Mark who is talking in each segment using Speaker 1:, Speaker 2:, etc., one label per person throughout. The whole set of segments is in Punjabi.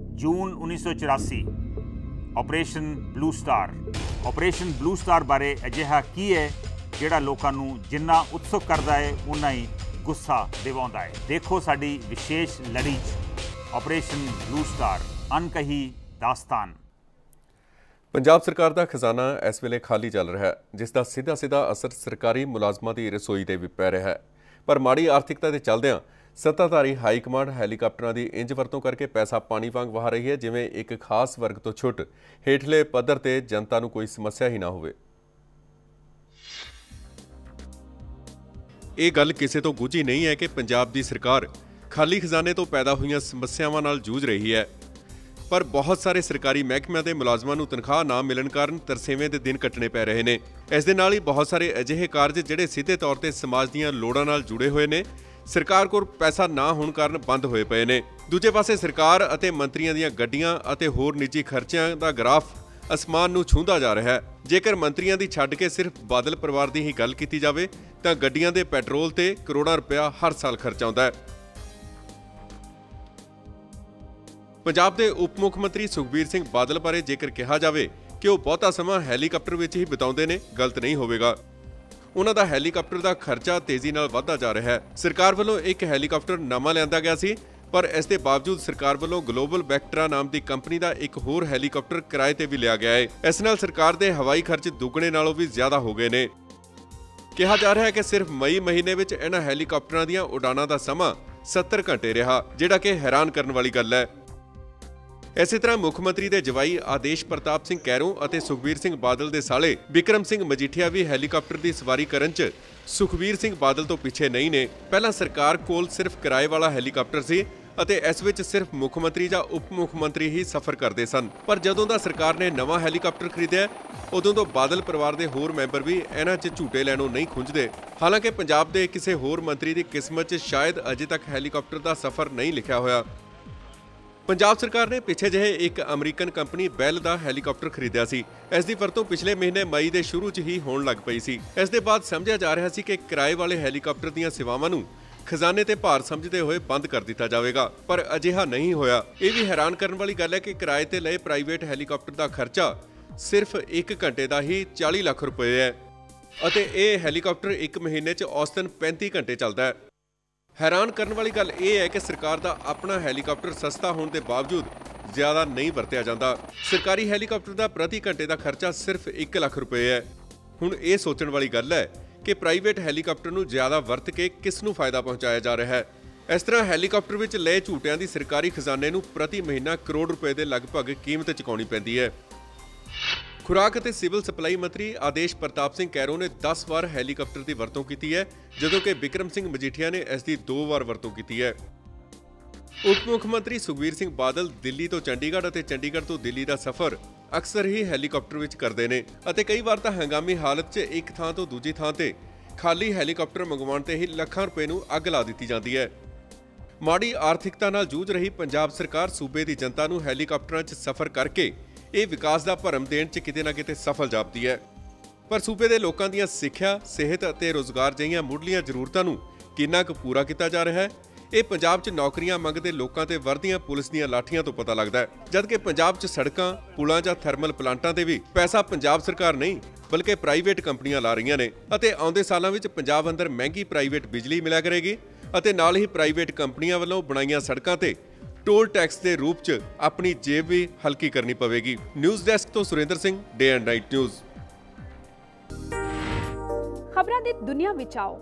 Speaker 1: ਜੂਨ 1984 operation blue star operation blue star ਬਾਰੇ ਅਜਿਹਾ ਕੀ ਹੈ ਜਿਹੜਾ ਲੋਕਾਂ ਨੂੰ ਜਿੰਨਾ ਉਤਸੁਕ ਕਰਦਾ ਹੈ ਉਨਾ ਹੀ ਗੁੱਸਾ ਦਿਵਾਉਂਦਾ ਹੈ? ਦੇਖੋ ਸਾਡੀ ਵਿਸ਼ੇਸ਼ ਲੜੀ 'ਚ ਆਪਰੇਸ਼ਨ ਬਲੂ ਸਟਾਰ ਅਨਕਹੀ ਦਾਸਤਾਨ।
Speaker 2: ਪੰਜਾਬ ਸਰਕਾਰ ਦਾ ਖਜ਼ਾਨਾ ਇਸ ਵੇਲੇ ਖਾਲੀ ਚੱਲ ਰਿਹਾ ਹੈ, ਜਿਸ ਦਾ ਸਿੱਧਾ ਸਿੱਧਾ ਅਸਰ ਸਰਕਾਰੀ ਮੁਲਾਜ਼ਮਾਂ ਦੀ ਰਸੋਈ ਤੇ ਵੀ ਪੈ ਰਿਹਾ ਹੈ। ਪਰ ਮਾੜੀ ਆਰਥਿਕਤਾ ਦੇ ਚੱਲਦਿਆਂ ਸੱਤਾਧਾਰੀ ਹਾਈ ਕਮਾਂਡ ਹੈਲੀਕਾਪਟਰਾਂ ਦੀ ਇੰਜ ਵਰਤੋਂ ਕਰਕੇ ਪੈਸਾ ਪਾਣੀ ਵਾਂਗ ਵਹਾ ਰਹੀ ਹੈ, ਜਿਵੇਂ ਇੱਕ ਖਾਸ ਵਰਗ ਤੋਂ ਛੁੱਟ। ਹੇਠਲੇ ਪੱਧਰ ਤੇ ਜਨਤਾ ਨੂੰ ਕੋਈ ਸਮੱਸਿਆ ਹੀ ਨਾ ਹੋਵੇ। ਇਹ ਗੱਲ ਕਿਸੇ ਤੋਂ ਗੁੱਝੀ ਨਹੀਂ ਹੈ ਕਿ ਪੰਜਾਬ ਦੀ ਸਰਕਾਰ ਖਾਲੀ ਖਜ਼ਾਨੇ ਤੋਂ ਪੈਦਾ ਹੋਈਆਂ ਸਮੱਸਿਆਵਾਂ ਨਾਲ ਜੂਝ ਰਹੀ ਹੈ। ਪਰ ਬਹੁਤ ਸਾਰੇ ਸਰਕਾਰੀ ਮਹਿਕਮਿਆਂ ਦੇ ਮੁਲਾਜ਼ਮਾਂ ਨੂੰ ਤਨਖਾਹ ਨਾ ਮਿਲਣ ਕਾਰਨ ਤਰਸੇਵੇਂ ਦੇ ਦਿਨ ਕੱਟਣੇ ਪੈ ਰਹੇ ਨੇ। ਇਸ ਦੇ ਨਾਲ ਹੀ ਬਹੁਤ ਸਾਰੇ ਅਜਿਹੇ ਕਾਰਜ ਜਿਹੜੇ ਸਿੱਧੇ ਤੌਰ ਤੇ ਸਮਾਜ ਦੀਆਂ ਲੋੜਾਂ ਨਾਲ ਜੁੜੇ ਹੋਏ ਨੇ ਸਰਕਾਰ ਕੋਲ ਪੈਸਾ ਨਾ ਹੋਣ ਕਾਰਨ ਬੰਦ ਹੋਏ ਪਏ ਨੇ। ਦੂਜੇ ਪਾਸੇ ਸਰਕਾਰ ਅਤੇ ਮੰਤਰੀਆਂ ਦੀਆਂ ਗੱਡੀਆਂ ਅਤੇ ਹੋਰ ਨਿੱਜੀ ਖਰਚਿਆਂ ਦਾ ਗ੍ਰਾਫ ਅਸਮਾਨ ਨੂੰ ਛੂੰਹਦਾ ਜਾ ਰਿਹਾ ਹੈ। ਜੇਕਰ ਮੰਤਰੀਆਂ ਦੀ ਛੱਡ ਕੇ ਸਿਰਫ ਬਾਦਲ ਪਰਿਵਾਰ ਦੀ ਹੀ ਗੱਲ ਕੀਤੀ ਜਾਵੇ, ਤਾਂ ਗੱਡੀਆਂ ਦੇ ਪੈਟਰੋਲ ਤੇ ਕਰੋੜਾਂ ਰੁਪਇਆ ਹਰ ਸਾਲ ਖਰਚ ਆਉਂਦਾ ਹੈ। ਪੰਜਾਬ ਦੇ ਉਪ ਮੁੱਖ ਮੰਤਰੀ ਸੁਖਬੀਰ ਸਿੰਘ ਬਾਦਲ ਬਾਰੇ ਜੇਕਰ ਕਿਹਾ ਜਾਵੇ ਕਿ ਉਹ ਬਹੁਤਾ ਸਮਾਂ ਹੈਲੀਕਾਪਟਰ ਵਿੱਚ ਹੀ ਬਿਤਾਉਂਦੇ ਨੇ, ਗਲਤ ਨਹੀਂ ਹੋਵੇਗਾ। ਉਹਨਾਂ ਦਾ ਹੈਲੀਕਾਪਟਰ ਦਾ ਖਰਚਾ ਤੇਜ਼ੀ ਨਾਲ ਵਧਦਾ ਜਾ ਰਿਹਾ ਹੈ। ਸਰਕਾਰ ਵੱਲੋਂ ਇੱਕ ਹੈਲੀਕਾਪਟਰ ਨਵਾਂ ਲਿਆਂਦਾ ਗਿਆ ਸੀ, ਪਰ ਇਸ ਦੇ ਬਾਵਜੂਦ ਸਰਕਾਰ ਵੱਲੋਂ ਗਲੋਬਲ ਵੈਕਟਰਾ ਨਾਮ ਦੀ ਕੰਪਨੀ ਦਾ ਇੱਕ ਹੋਰ ਹੈਲੀਕਾਪਟਰ ਕਿਰਾਏ ਤੇ ਵੀ ਲਿਆ ਗਿਆ ਹੈ। ਇਸ ਨਾਲ ਸਰਕਾਰ ਦੇ ਹਵਾਈ ਖਰਚ ਦੁੱਗਣੇ ਨਾਲੋਂ ਵੀ ਜ਼ਿਆਦਾ ਹੋ ਗਏ ਨੇ। ਕਿਹਾ ਜਾ ਰਿਹਾ ਹੈ ਕਿ ਸਿਰਫ ਮਈ ਮਹੀਨੇ ਵਿੱਚ ਇਹਨਾਂ ਹੈਲੀਕਾਪਟਰਾਂ ਦੀਆਂ ਉਡਾਣਾਂ ਦਾ ਸਮਾਂ 70 ਘੰਟੇ ਰਿਹਾ, ਜਿਹੜਾ ਕਿ ਹੈਰਾਨ ਕਰਨ ਵਾਲੀ ਗੱਲ ਹੈ। ਇਸੇ ਤਰ੍ਹਾਂ ਮੁੱਖ ਮੰਤਰੀ ਦੇ ਜਵਾਈ ਆਦੇਸ਼ ਪ੍ਰਤਾਪ ਸਿੰਘ ਕੈਰੋਂ ਅਤੇ ਸੁਖਬੀਰ ਸਿੰਘ ਬਾਦਲ ਦੇ ਸਾਲੇ ਵਿਕਰਮ ਸਿੰਘ ਮਜੀਠੀਆ ਵੀ ਹੈਲੀਕਾਪਟਰ ਦੀ ਸਵਾਰੀ ਕਰਨ 'ਚ ਸੁਖਬੀਰ ਸਿੰਘ ਬਾਦਲ ਤੋਂ ਪਿੱਛੇ ਨਹੀਂ ਨੇ। ਪਹਿਲਾਂ ਸਰਕਾਰ ਕੋਲ ਸਿਰਫ ਕਿਰਾਏ ਵਾਲਾ ਹੈਲੀਕਾਪਟਰ ਸੀ ਅਤੇ ਇਸ ਵਿੱਚ ਸਿਰਫ ਮੁੱਖ ਮੰਤਰੀ ਜਾਂ ਉਪ ਮੁੱਖ ਮੰਤਰੀ ਹੀ ਸਫ਼ਰ ਕਰਦੇ ਸਨ। ਪਰ ਜਦੋਂ ਦਾ ਸਰਕਾਰ ਨੇ ਨਵਾਂ ਹੈਲੀਕਾਪਟਰ ਖਰੀਦਿਆ, ਉਦੋਂ ਤੋਂ ਬਾਦਲ ਪਰਿਵਾਰ ਦੇ ਹੋਰ ਮੈਂਬਰ ਵੀ ਇਹਨਾਂ 'ਚ ਝੂਟੇ ਲੈਣੋਂ ਨਹੀਂ ਖੁੰਝਦੇ। ਹਾਲਾਂਕਿ ਪੰਜਾਬ ਦੇ ਕਿਸੇ ਹੋਰ ਮੰਤਰੀ ਦੀ ਕਿਸਮਤ 'ਚ ਸ਼ਾਇਦ ਅਜੇ ਤੱਕ ਹੈਲੀਕਾਪਟਰ ਦਾ ਸਫ਼ਰ ਨਹੀਂ ਲਿਖਿਆ ਹੋਇਆ। ਪੰਜਾਬ ਸਰਕਾਰ ਨੇ ਪਿੱਛੇ ਜਿਹੇ ਇੱਕ ਅਮਰੀਕਨ ਕੰਪਨੀ ਬੈਲ ਦਾ ਹੈਲੀਕਾਪਟਰ ਖਰੀਦਿਆ ਸੀ। ਇਸ ਦੀ ਵਰਤੋਂ ਪਿਛਲੇ ਮਹੀਨੇ ਮਈ ਦੇ ਸ਼ੁਰੂ 'ਚ ਹੀ ਹੋਣ ਲੱਗ ਪਈ ਸੀ। ਇਸ ਦੇ ਬਾਅਦ ਸਮਝਿਆ ਜਾ ਰਿਹਾ ਸੀ ਕਿ ਕਿਰਾਏ ਵਾਲੇ ਹੈਲੀਕਾਪਟਰ ਦੀਆਂ ਸੇਵਾਵਾਂ ਨੂੰ ਖਜ਼ਾਨੇ ਤੇ ਭਾਰ ਸਮਝਦੇ ਹੋਏ ਬੰਦ ਕਰ ਦਿੱਤਾ ਜਾਵੇਗਾ, ਪਰ ਅਜਿਹਾ ਨਹੀਂ ਹੋਇਆ। ਇਹ ਵੀ ਹੈਰਾਨ ਕਰਨ ਵਾਲੀ ਗੱਲ ਹੈ ਕਿ ਕਿਰਾਏ ਤੇ ਲਏ ਪ੍ਰਾਈਵੇਟ ਹੈਲੀਕਾਪਟਰ ਦਾ ਖਰਚਾ ਸਿਰਫ 1 ਘੰਟੇ ਦਾ ਹੀ 40 ਲੱਖ ਰੁਪਏ ਹੈ। ਅਤੇ ਇਹ ਹੈਲੀਕਾਪਟਰ 1 ਮਹੀਨੇ 'ਚ ਔਸਤਨ 35 ਘੰਟੇ ਚੱਲਦਾ ਹੈ। ਹੈਰਾਨ ਕਰਨ ਵਾਲੀ ਗੱਲ ਇਹ ਹੈ ਕਿ ਸਰਕਾਰ ਦਾ ਆਪਣਾ ਹੈਲੀਕਾਪਟਰ ਸਸਤਾ ਹੋਣ ਦੇ ਬਾਵਜੂਦ ਜ਼ਿਆਦਾ ਨਹੀਂ ਵਰਤਿਆ ਜਾਂਦਾ। ਸਰਕਾਰੀ ਹੈਲੀਕਾਪਟਰ ਦਾ ਪ੍ਰਤੀ ਘੰਟੇ ਦਾ ਖਰਚਾ ਸਿਰਫ 1 ਲੱਖ ਰੁਪਏ ਹੈ। ਹੁਣ ਇਹ ਸੋਚਣ ਵਾਲੀ ਗੱਲ ਹੈ ਕਿ ਪ੍ਰਾਈਵੇਟ ਹੈਲੀਕਾਪਟਰ ਨੂੰ ਜ਼ਿਆਦਾ ਵਰਤ ਕੇ ਕਿਸ ਨੂੰ ਫਾਇਦਾ ਪਹੁੰਚਾਇਆ ਜਾ ਰਿਹਾ ਹੈ। ਇਸ ਤਰ੍ਹਾਂ ਹੈਲੀਕਾਪਟਰ ਵਿੱਚ ਲਏ ਝੂਟਿਆਂ ਦੀ ਸਰਕਾਰੀ ਖਜ਼ਾਨੇ ਨੂੰ ਪ੍ਰਤੀ ਮਹੀਨਾ ਕਰੋੜ ਰੁਪਏ ਦੇ ਲਗਭਗ ਕੀਮਤ ਚੁਕਾਉਣੀ ਪੈਂਦੀ ਹੈ। ਖੁਰਾਕ ਅਤੇ ਸਿਵਲ ਸਪਲਾਈ ਮੰਤਰੀ ਆਦੇਸ਼ ਪ੍ਰਤਾਪ ਸਿੰਘ ਕੈਰੋ ਨੇ 10 ਵਾਰ ਹੈਲੀਕਾਪਟਰ ਦੀ ਵਰਤੋਂ ਕੀਤੀ ਹੈ, ਜਦੋਂ ਕਿ ਵਿਕਰਮ ਸਿੰਘ ਮਜੀਠੀਆ ਨੇ ਇਸ ਦੀ 2 ਵਾਰ ਵਰਤੋਂ ਕੀਤੀ ਹੈ। ਉਪ ਮੁੱਖ ਮੰਤਰੀ ਸੁਖਬੀਰ ਸਿੰਘ ਬਾਦਲ ਦਿੱਲੀ ਤੋਂ ਚੰਡੀਗੜ੍ਹ ਅਤੇ ਚੰਡੀਗੜ੍ਹ ਤੋਂ ਦਿੱਲੀ ਦਾ ਸਫ਼ਰ ਅਕਸਰ ਹੀ ਹੈਲੀਕਾਪਟਰ ਵਿੱਚ ਕਰਦੇ ਨੇ ਅਤੇ ਕਈ ਵਾਰ ਤਾਂ ਹੰਗਾਮੀ ਹਾਲਤ 'ਚ ਇੱਕ ਥਾਂ ਤੋਂ ਦੂਜੀ ਥਾਂ ਤੇ ਖਾਲੀ ਹੈਲੀਕਾਪਟਰ ਮੰਗਵਾਉਣ ਤੇ ਹੀ ਲੱਖਾਂ ਰੁਪਏ ਨੂੰ ਅੱਗ ਲਾ ਦਿੱਤੀ ਜਾਂਦੀ ਹੈ। ਮਾੜੀ ਆਰਥਿਕਤਾ ਨਾਲ ਜੂਝ ਰਹੀ ਪੰਜਾਬ ਸਰਕਾਰ ਸੂਬੇ ਦੀ ਜਨਤਾ ਨੂੰ ਹੈਲੀਕਾਪਟਰਾਂ 'ਚ ਸਫ਼ਰ ਕਰਕੇ ਇਹ ਵਿਕਾਸ ਦਾ ਭਰਮ ਦੇਣ 'ਚ ਕਿਤੇ ਨਾ ਕਿਤੇ ਸਫਲ ਜਾਪਦੀ ਹੈ। ਪਰ ਸੂਬੇ ਦੇ ਲੋਕਾਂ ਦੀਆਂ ਸਿੱਖਿਆ, ਸਿਹਤ ਅਤੇ ਰੋਜ਼ਗਾਰ ਜਿਹੀਆਂ ਮੁੱਢਲੀਆਂ ਜ਼ਰੂਰਤਾਂ ਨੂੰ ਕਿੰਨਾ ਕੁ ਪੂਰਾ ਕੀਤਾ ਜਾ ਰਿਹਾ ਹੈ, ਇਹ ਪੰਜਾਬ 'ਚ ਨੌਕਰੀਆਂ ਮੰਗਦੇ ਲੋਕਾਂ ਤੇ ਵਰਦੀਆਂ ਪੁਲਿਸ ਦੀਆਂ ਲਾਠੀਆਂ ਤੋਂ ਪਤਾ ਲੱਗਦਾ ਹੈ। ਜਦਕਿ ਪੰਜਾਬ 'ਚ ਸੜਕਾਂ, ਪੁਲਾਂ ਜਾਂ ਥਰਮਲ ਪਲਾਂਟਾਂ ਤੇ ਵੀ ਪੈਸਾ ਪੰਜਾਬ ਸਰਕਾਰ ਨਹੀਂ, ਬਲਕਿ ਪ੍ਰਾਈਵੇਟ ਕੰਪਨੀਆਂ ਲਾ ਰਹੀਆਂ ਨੇ ਅਤੇ ਆਉਂਦੇ ਸਾਲਾਂ ਵਿੱਚ ਪੰਜਾਬ ਅੰਦਰ ਮਹਿੰਗੀ ਪ੍ਰਾਈਵੇਟ ਬਿਜਲੀ ਮਿਲਿਆ ਕਰੇਗੀ ਅਤੇ ਨਾਲ ਹੀ ਪ੍ਰਾਈਵੇਟ ਕੰਪਨੀਆਂ ਵੱਲੋਂ ਬਣਾਈਆਂ ਸੜਕਾਂ ਤੇ ਟੋਲ ਟੈਕਸ ਦੇ ਰੂਪ 'ਚ ਆਪਣੀ ਜੇਬ ਵੀ ਹਲਕੀ ਕਰਨੀ ਪਵੇਗੀ। ਨਿਊਜ਼ ਡੈਸਕ ਤੋਂ Surinder Singh day and night news
Speaker 3: ਖਬਰਾਂ ਦੀ ਦੁਨੀਆ ਵਿੱਚ ਆਓ।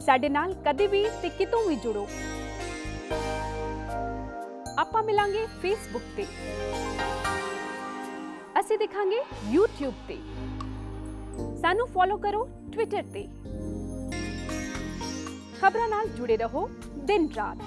Speaker 3: ਸਾਡੇ ਨਾਲ ਕਦੇ ਵੀ ਤੇ ਕਿਤੋਂ ਵੀ ਜੁੜੋ। ਆਪਾਂ ਮਿਲਾਂਗੇ ਫੇਸਬੁੱਕ ਤੇ। ਅਸੀਂ ਦਿਖਾਂਗੇ YouTube ਤੇ। ਸਾਨੂੰ ਫੋਲੋ ਕਰੋ Twitter ਤੇ। ਖਬਰਾਂ ਨਾਲ ਜੁੜੇ ਰਹੋ ਦਿਨ ਰਾਤ।